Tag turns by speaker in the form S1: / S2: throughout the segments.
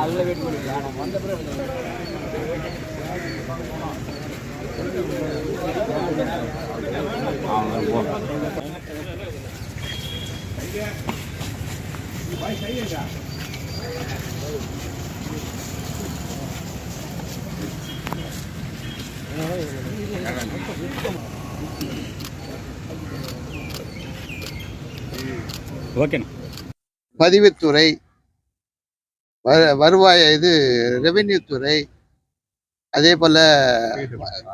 S1: அதில் வெயிட் பண்ணிக்கலாம் வந்த ஓகேண்ணா.
S2: பதிவுத்துறை வருவாய் இது ரெவென்யூ துறை அதே போல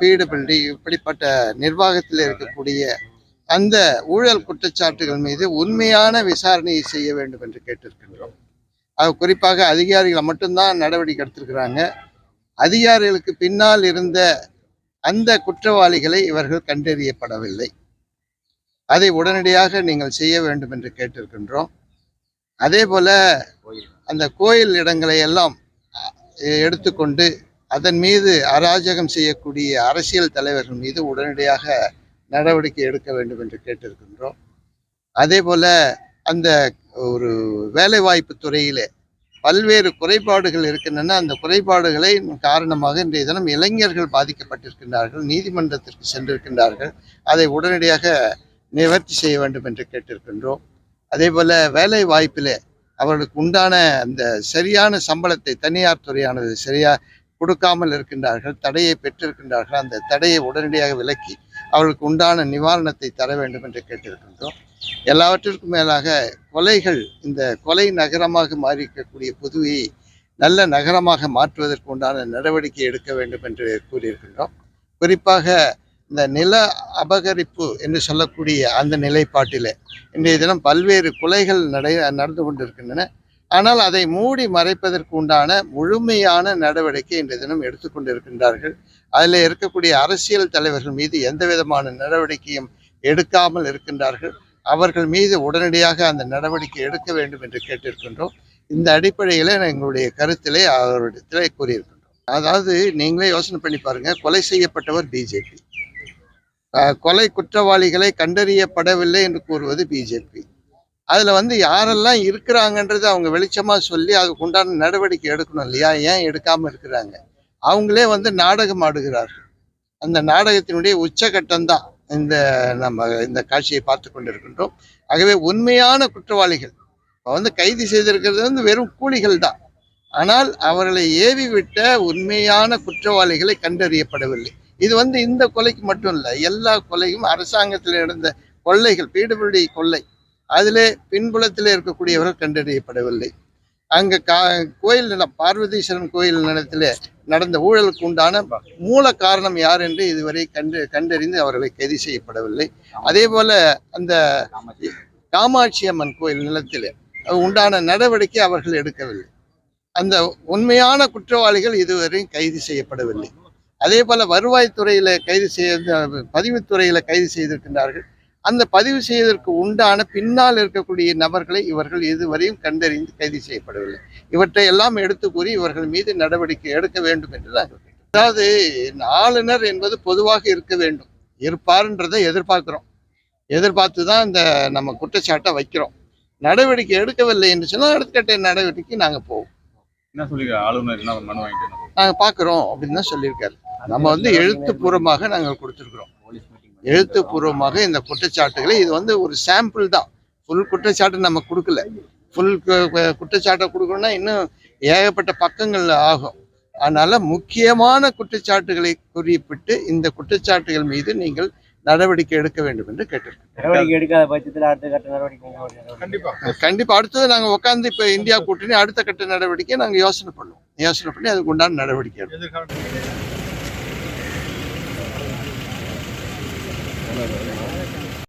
S2: பிடபிள்டி இப்படிப்பட்ட நிர்வாகத்தில் இருக்கக்கூடிய அந்த ஊழல் குற்றச்சாட்டுகள் மீது உண்மையான விசாரணையை செய்ய வேண்டும் என்று கேட்டிருக்கின்றோம். அது குறிப்பாக அதிகாரிகளை மட்டும்தான் நடவடிக்கை எடுத்திருக்கிறாங்க. அதிகாரிகளுக்கு பின்னால் இருந்த அந்த குற்றவாளிகளை இவர்கள் கண்டறியப்படவில்லை. அதை உடனடியாக நீங்கள் செய்ய வேண்டும் என்று கேட்டிருக்கின்றோம். அதே போல அந்த கோயில் இடங்களை எல்லாம் எடுத்துக்கொண்டு அதன் மீது அராஜகம் செய்யக்கூடிய அரசியல் தலைவர்கள் மீது உடனடியாக நடவடிக்கை எடுக்க வேண்டும் என்று கேட்டிருக்கின்றோம். அதே போல அந்த ஒரு வேலைவாய்ப்பு துறையிலே பல்வேறு குறைபாடுகள் இருக்கின்றன. அந்த குறைபாடுகளை காரணமாக இன்றைய தினம் இளைஞர்கள் பாதிக்கப்பட்டிருக்கின்றார்கள். நீதிமன்றத்திற்கு சென்றிருக்கின்றார்கள். அதை உடனடியாக நிவர்த்தி செய்ய வேண்டும் என்று கேட்டிருக்கின்றோம். அதே போல் வேலை வாய்ப்பிலே அவர்களுக்கு உண்டான அந்த சரியான சம்பளத்தை தனியார் துறையானது சரியாக கொடுக்காமல் இருக்கின்றார்கள் தடையை பெற்றிருக்கின்றார்கள். அந்த தடையை உடனடியாக விலக்கி அவர்களுக்கு உண்டான நிவாரணத்தை தர வேண்டும் என்று கேட்டிருக்கின்றோம். எல்லாவற்றிற்கும் மேலாக கொலைகள் இந்த கொலை நகரமாக மாறியிருக்கக்கூடிய புதுவையை நல்ல நகரமாக மாற்றுவதற்கு உண்டான நடவடிக்கை எடுக்க வேண்டும் என்று கூறியிருக்கின்றோம். குறிப்பாக இந்த நில அபகரிப்பு என்று சொல்லக்கூடிய அந்த நிலைப்பாட்டிலே இன்றைய தினம் பல்வேறு கொலைகள் நடை நடந்து கொண்டிருக்கின்றன. ஆனால் அதை மூடி மறைப்பதற்கு உண்டான முழுமையான நடவடிக்கை இன்றைய தினம் எடுத்துக்கொண்டிருக்கின்றார்கள் அதில் இருக்கக்கூடிய அரசியல் தலைவர்கள் மீது எந்த விதமான நடவடிக்கையும் எடுக்காமல் இருக்கின்றார்கள். அவர்கள் மீது உடனடியாக அந்த நடவடிக்கை எடுக்க வேண்டும் என்று கேட்டிருக்கின்றோம். இந்த அடிப்படையில் எங்களுடைய கருத்திலே அவரிடத்திலே கூறியிருக்கின்றோம். அதாவது நீங்களே யோசனை பண்ணி பாருங்க கொலை செய்யப்பட்டவர் பிஜேபி கொலை குற்றவாளிகளை கண்டறியப்படவில்லை என்று கூறுவது பிஜேபி அதில் வந்து யாரெல்லாம் இருக்கிறாங்கன்றது அவங்க வெளிச்சமாக சொல்லி அதுக்கு உண்டான நடவடிக்கை எடுக்கணும் இல்லையா? ஏன் எடுக்காமல் இருக்கிறாங்க? அவங்களே வந்து நாடகம் ஆடுகிறார்கள். அந்த நாடகத்தினுடைய உச்சகட்டம் தான் இந்த நம்ம இந்த காட்சியை பார்த்து கொண்டிருக்கின்றோம். ஆகவே உண்மையான குற்றவாளிகள் இப்போ வந்து கைது செய்திருக்கிறது வந்து வெறும் கூலிகள் தான். ஆனால் அவர்களை ஏவி விட்ட உண்மையான குற்றவாளிகளை கண்டறியப்படவில்லை. இது வந்து இந்த கொலைக்கு மட்டும் இல்லை எல்லா கொலையும் அரசாங்கத்தில் நடந்த கொள்ளைகள் பிடபிள்யூடி கொள்ளை அதிலே பின்புலத்தில் இருக்கக்கூடியவர்கள் கண்டறியப்படவில்லை. அங்கே கா கோயில் நிலம் பார்வதீஸ்வரன் கோயில் நிலத்திலே நடந்த ஊழலுக்கு உண்டான மூல காரணம் யார் என்று இதுவரை கண்டு கண்டறிந்து அவர்களை கைது செய்யப்படவில்லை. அதே போல அந்த காமாட்சி அம்மன் கோயில் நிலத்திலே உண்டான நடவடிக்கை அவர்கள் எடுக்கவில்லை. அந்த உண்மையான குற்றவாளிகள் இதுவரையும் கைது செய்யப்படவில்லை. அதே போல வருவாய்த்துறையில் கைது செய்ய பதிவுத்துறையில் கைது செய்திருக்கின்றார்கள். அந்த பதிவு செய்வதற்கு உண்டான பின்னால் இருக்கக்கூடிய நபர்களை இவர்கள் இதுவரையும் கண்டறிந்து கைது செய்யப்படவில்லை. இவற்றை எல்லாம் எடுத்து கூறி இவர்கள் மீது நடவடிக்கை எடுக்க வேண்டும் என்று நாங்கள். அதாவது ஆளுநர் என்பது பொதுவாக இருக்க வேண்டும். இருப்பார்ன்றதை எதிர்பார்க்கிறோம். எதிர்பார்த்து தான் இந்த நம்ம குற்றச்சாட்டை வைக்கிறோம். நடவடிக்கை எடுக்கவில்லை என்று சொன்னால் அடுத்த கட்ட நடவடிக்கை நாங்கள் போவோம்.
S1: என்ன சொல்லி ஆளுநர் என்ன மனு வாங்கிட்டு
S2: நாங்கள் பார்க்குறோம் அப்படின்னு தான் சொல்லியிருக்காரு. நம்ம வந்து எழுத்துப்பூர்வமாக நாங்கள் கொடுத்துருக்குறோம். எழுத்துப்பூர்வமாக இந்த குற்றச்சாட்டுகளை இது வந்து ஒரு சாம்பிள் தான். ஃபுல் குற்றச்சாட்டு நம்ம கொடுக்கல. ஃபுல் குற்றச்சாட்டை கொடுக்கணும்னா இன்னும் ஏகப்பட்ட பக்கங்கள் ஆகும். அதனால முக்கியமான குற்றச்சாட்டுகளை குறிப்பிட்டு இந்த குற்றச்சாட்டுகள் மீது நீங்கள் நடவடிக்கை எடுக்க வேண்டும் என்று கேட்டிருக்கோம்
S3: நடவடிக்கை எடுக்காத பட்சத்தில் அடுத்த கட்ட நடவடிக்கை உங்களுடைய
S1: கண்டிப்பா.
S2: கண்டிப்பா. அடுத்தது நாங்கள் உட்காந்து இப்போ இந்தியா கூட்டணி அடுத்த கட்ட நடவடிக்கை நாங்கள் யோசனை பண்ணுவோம். யோசனை பண்ணி அதுக்கு உண்டான நடவடிக்கை எடுப்போம்.
S1: Vai, vai, vai.